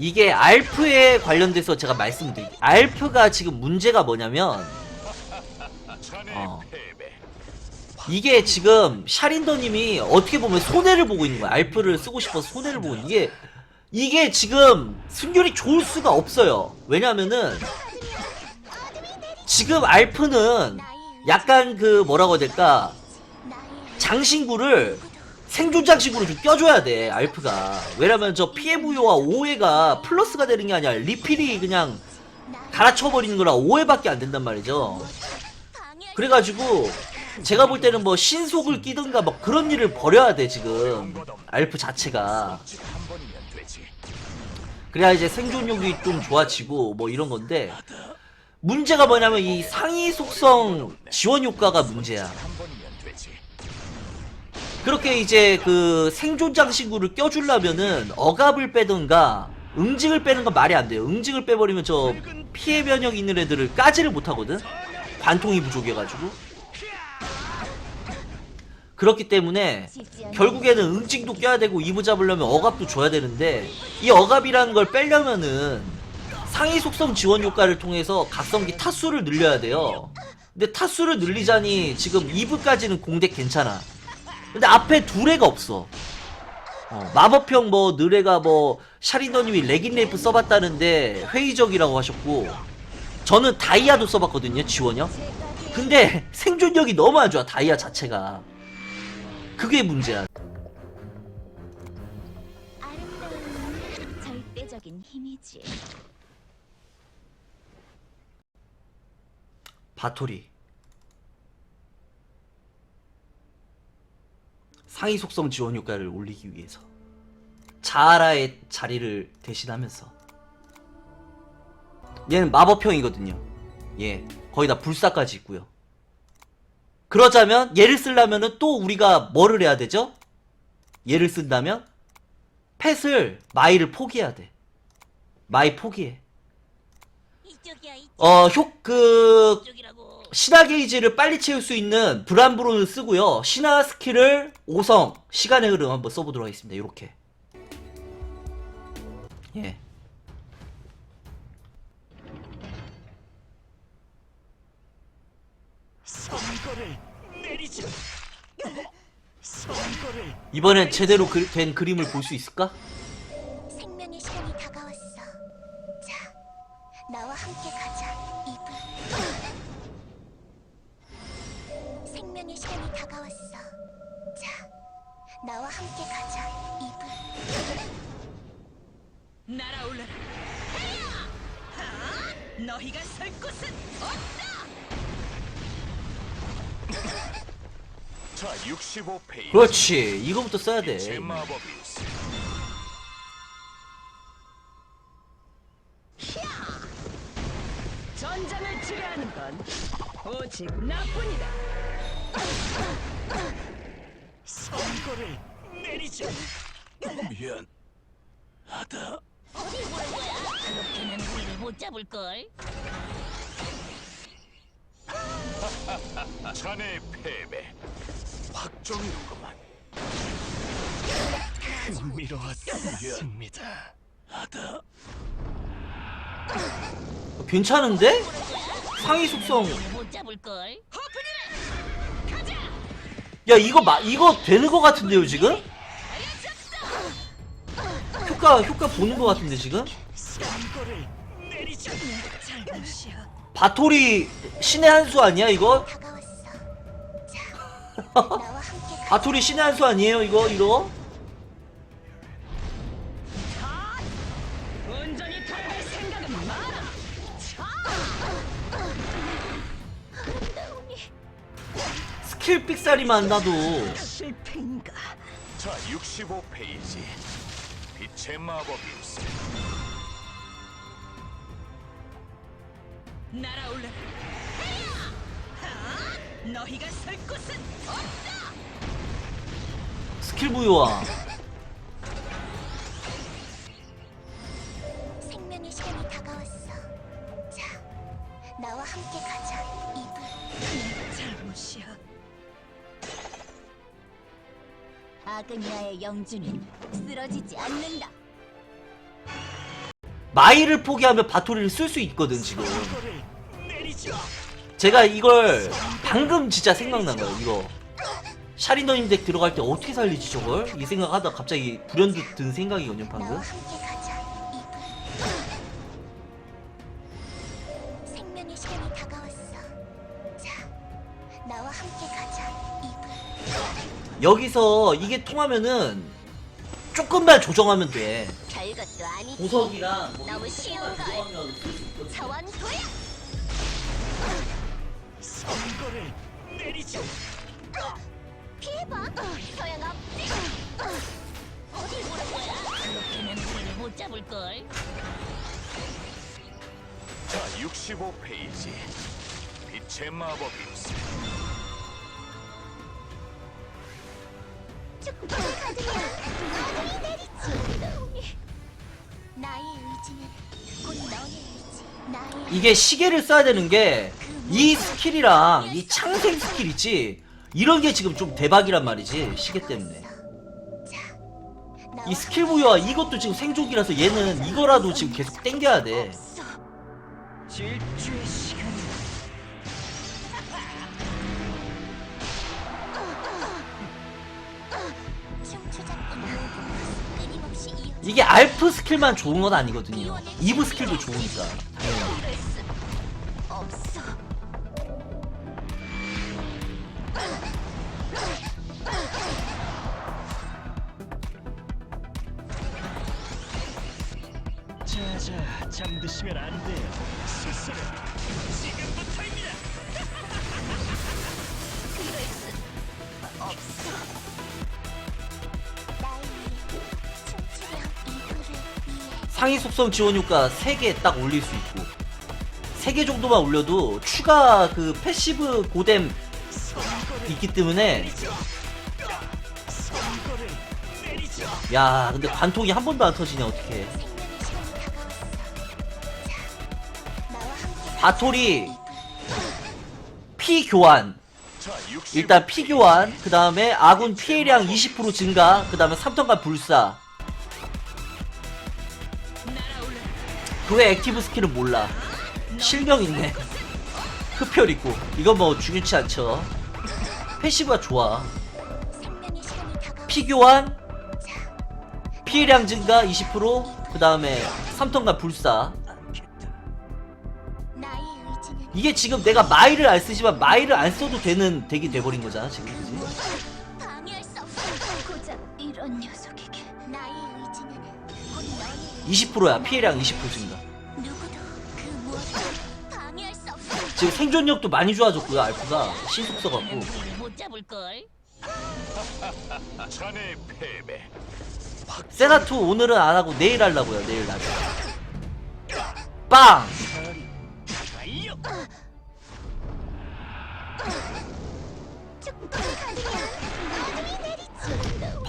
이게 알프에 관련돼서 제가 말씀드릴게요. 알프가 지금 문제가 뭐냐면 어. 이게 지금 샤린더님이 어떻게 보면 손해를 보고 있는 거야. 알프를 쓰고 싶어서 손해를 보고 있는 이게 이게 지금 승률이 좋을 수가 없어요. 왜냐면은 지금 알프는 약간 그 뭐라고 해야 될까 장신구를 생존 장신구로 좀 껴줘야 돼 알프가. 왜냐면 저 피해 부여와 오해가 플러스가 되는 게 아니라 리필이 그냥 갈아쳐버리는 거라 오해밖에 안 된단 말이죠. 그래가지고 제가 볼 때는 뭐 신속을 끼든가 뭐 그런 일을 벌여야 돼 지금. 알프 자체가. 그래야 이제 생존력이 좀 좋아지고 뭐 이런 건데 문제가 뭐냐면 이 상위 속성 지원 효과가 문제야 그렇게 이제 그 생존 장 신구를 껴주려면은 억압을 빼든가 응징을 빼는 건 말이 안 돼요. 응징을 빼버리면 저 피해 면역 있는 애들을 까지를 못하거든. 관통이 부족해가지고. 그렇기 때문에 결국에는 응징도 껴야 되고 이부 잡으려면 억압도 줘야 되는데 이 억압이라는 걸 빼려면은 상위 속성 지원 효과를 통해서 각성기 타수를 늘려야 돼요. 근데 타수를 늘리자니 지금 2부까지는 공대 괜찮아. 근데 앞에 두 애가 없어. 어, 마법형 뭐 느레가 뭐 샤린더님이 레긴레이프 써봤다는데 회의적이라고 하셨고 저는 다이아도 써봤거든요 지원형. 근데 생존력이 너무 안 좋아 다이아 자체가. 그게 문제야. 아름다움은 절대적인 힘이지. 바토리. 상위 속성 지원 효과를 올리기 위해서 자아라의 자리를 대신하면서 얘는 마법형이거든요. 예, 거의 다 불사까지 있고요. 그러자면 얘를 쓰려면은 또 우리가 뭐를 해야 되죠? 얘를 쓴다면 펫을 마이를 포기해야 돼. 마이 포기해. 어, 효, 그. 신화 게이지를 빨리 채울 수 있는 브란브론을 쓰고요. 신화 스킬을 5성 시간의 흐름 한번 써보도록 하겠습니다. 이렇게. 예. 이번엔 제대로 그- 된 그림을 볼 수 있을까? 생명의 시간이 다가왔어. 자, 나와 함께 가자. 이브. 날아올라라. 하! 너희가 설 곳은 없다. 자 65페이지. 그렇지. 이거부터 써야 돼. 전장을 지배하는 건 오직 나뿐이다. 선거를 내리자. 미안. 하다. 그렇게는 우리를 못 잡을 걸. 자네 패배. 확정이로구만. 흥미로웠습니다. 하다. 괜찮은데? 상위 속성. 못 잡을 걸. 야, 이거 마, 이거 되는 거 같은데요, 지금? 효과, 효과 보는 거 같은데, 지금? 바토리 신의 한 수 아니야, 이거? 바토리 신의 한 수 아니에요, 이거? 이거? 스킬 삑사리만 나도. 실패인가? 자 65페이지. 빛의 마법이스. 날아올라라. 하! 너희가 설 곳은 없다. 스킬 부여와. 생명의 시간이 다가왔어. 자, 나와 함께 가자. 이브. 잘못이야. 아그니아의 영주는 쓰러지지 않는다. 마이를 포기하면 바토리를 쓸 수 있거든 지금. 제가 이걸 방금 진짜 생각난 거예요 이거 샤린더님 덱 들어갈 때 어떻게 살리지 저걸? 이 생각하다 갑자기 불현듯 든 생각이거든요 방금 여기서 이게 통하면은 조금만 조정하면 돼 별것도 아니지. 보석이랑 뭐 너무 쉬운 걸. 차원 도약. 이거를 내리죠. 피해봐. 소용없지. 어딜 보는 거야? 그렇게는 우리를 못 잡을 걸. 자, 65페이지. 빛의 마법이었 축복하드려. 나를 내리지. 나의 의지는 곧 너의 의지. 나의 이게 시계를 써야 되는 게 이 스킬이랑 이 창생 스킬 있지 이런 게 지금 좀 대박이란 말이지 시계 때문에 이 스킬 부여와 이것도 지금 생존기라서 얘는 이거라도 지금 계속 땡겨야 돼 질주의 시간. 춤 이. 이게 알프 스킬만 좋은 건 아니거든요 이브 스킬도 좋으니까. 자자, 잠드시면 안 돼요. 스스로 지금부터입니다. 없어. 상위 속성 지원 효과 3개 딱 올릴 수 있고 3개 정도만 올려도 추가 그 패시브 고뎀 있기 때문에. 야 근데 관통이 한 번도 안 터지네 어떻게 바톨이 피 교환 자, 65 일단 피 교환 그 다음에 아군 피해량 20% 증가 그 다음에 3턴간 불사 그외 액티브 스킬은 몰라. 실명 있네. 흡혈 있고. 이건 뭐 중요치 않죠. 패시브가 좋아. 생명의 시간이 다가왔어. 피 교환 피해량 증가 20%그 다음에 3턴간 불사. 이게 지금 내가 마이를 안 쓰지만 마이를 안 써도 되는 덱이 돼버린 거잖아 지금. 그지? 20%야 피해량 20% 증가 누구도 그 무엇도 방해할 수 없어. 지금 생존력도 많이 좋아졌고요 알프가 신속 써갖고 우리를 못 잡을 걸. 자네 패배. 세나투 오늘은 안 하고 내일 하려고요 내일 낮에 빵!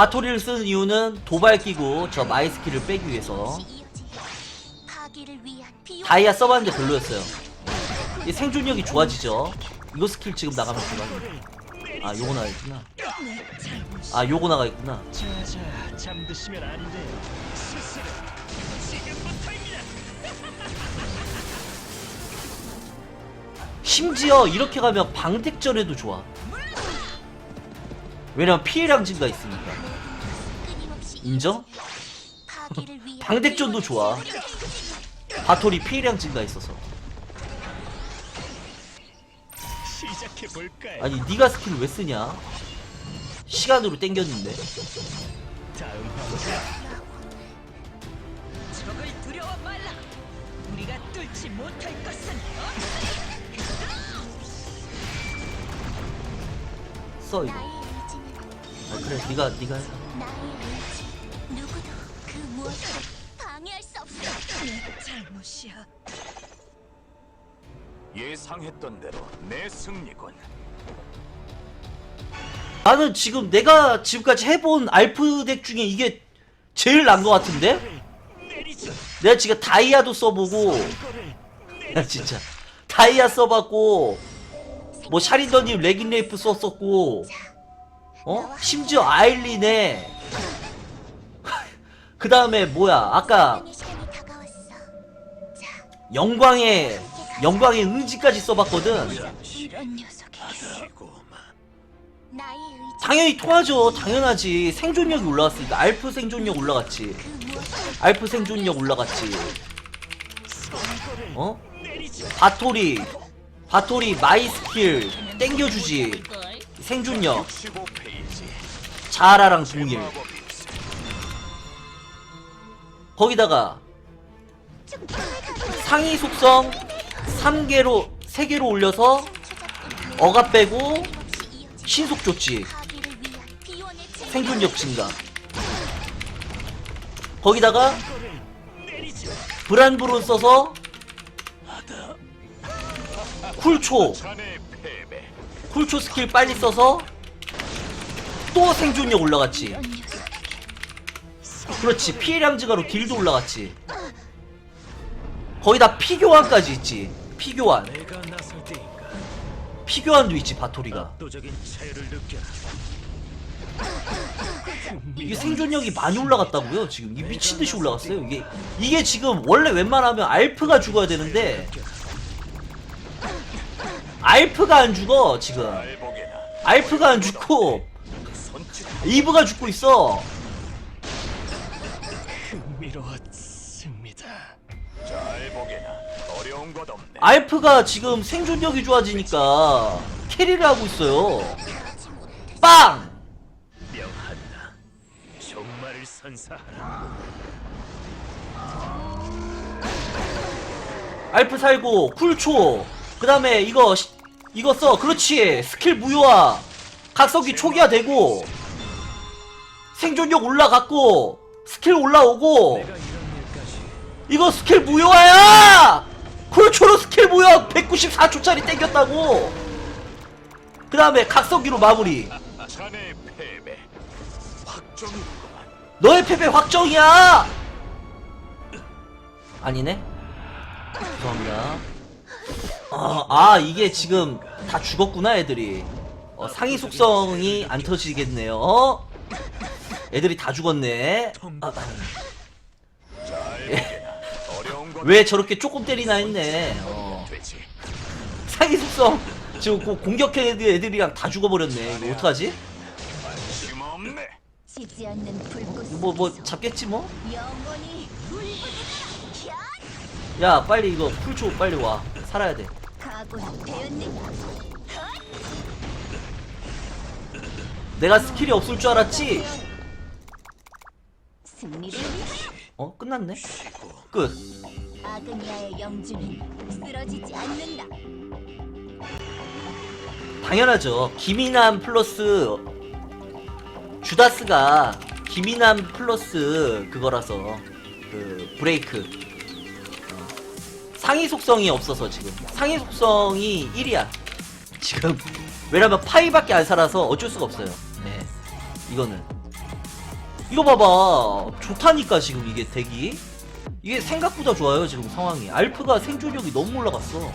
바토리를 쓰는 이유는 도발 끼고 저 마이 스킬을 빼기 위해서. 다이아 써봤는데 별로였어요. 이 생존력이 좋아지죠. 이거 스킬 지금 나가면 대박이야 아 요거 나가있구나. 아 요거 나가있구나. 심지어 이렇게 가면 방택전에도 좋아 왜냐면 피해량 증가 있으니까. 인정? 방택전도 좋아. 바토리 피해량 증가 있어서? 아니 네가 스킬 왜 쓰냐? 시간으로 땡겼는데. 써 이거 아, 그래 네가 네가 해. 나의 의지. 누구도 그 무엇도 방해할 수 없어. 내 잘못이야. 예상했던 대로 내 승리군. 나는 지금 내가 지금까지 해본 알프 덱 중에 이게 제일 난 것 같은데? 내가 지금 다이아도 써보고 야 진짜 다이아 써봤고 뭐 샤린더님 레긴레이프 썼었고 어? 심지어 아일린에 그 다음에 뭐야? 아까. 영광의 영광의 응지까지 써봤거든. 당연히 통하죠. 당연하지. 생존력이 올라갔으니까. 알프 생존력 올라갔지. 알프 생존력 올라갔지. 어? 바토리. 바토리 마이 스킬 땡겨주지. 생존력 15페이지. 자라랑 동일 마법이 있어. 거기다가 상위 속성 3개로 3개로 올려서 어가 빼고 신속 조치 생존력 증가 거기다가. 브란브론 써서 쿨초. 쿨초 스킬 빨리 써서 또 생존력 올라갔지 그렇지 피해량 증가로 딜도 올라갔지 거기다 피교환까지 있지 피교환. 피교환도 있지 바토리가. 이게 생존력이 많이 올라갔다고요 지금 이게 미친듯이 올라갔어요 이게 이게 지금 원래 웬만하면 알프가 죽어야 되는데 알프가 안 죽어 지금. 알프가 안 죽고 이브가 죽고 있어 흥미로웠습니다. 잘 보게나. 어려운 것 없네. 알프가 지금 생존력이 좋아지니까 캐리를 하고 있어요 빵! 명한다. 종말을 선사하라. 알프 살고 쿨초 그 다음에 이거 시- 이거 써 그렇지 스킬 무효화 각성기 초기화 되고 생존력 올라갔고 스킬 올라오고 이거 스킬 무효화야! 쿨초로 스킬 무효화 194초짜리 땡겼다고! 그 다음에 각성기로 마무리. 패배. 확정이구만. 너의 패배 확정이야! 아니네? 죄송합니다. 어, 아 이게 지금 다 죽었구나 애들이. 어, 상위 속성이 안 터지겠네요. 어? 애들이 다 죽었네. 아, 것 왜 저렇게 조금 때리나 했네. 어. 상위 속성. 지금 그 공격해 애들이랑 다 죽어버렸네. 이거 어떡하지? 불꽃 뭐뭐 잡겠지 뭐? 야 빨리 이거 풀초 빨리 와. 살아야 돼. 내가 스킬이 없을 줄 알았지? 승리를 위하여 어? 끝났네? 끝. 아그니아의 영주는 쓰러지지 않는다. 당연하죠. 김이남 플러스 주다스가 김이남 플러스 그거라서 그 브레이크. 어. 상위 속성이 없어서 지금. 상위 속성이 1이야. 지금 왜냐면 파이밖에 안 살아서 어쩔 수가 없어요. 네. 이거는 이거 봐봐. 좋다니까 지금 이게 덱이 이게 생각보다 좋아요 지금 상황이. 알프가 생존력이 너무 올라갔어.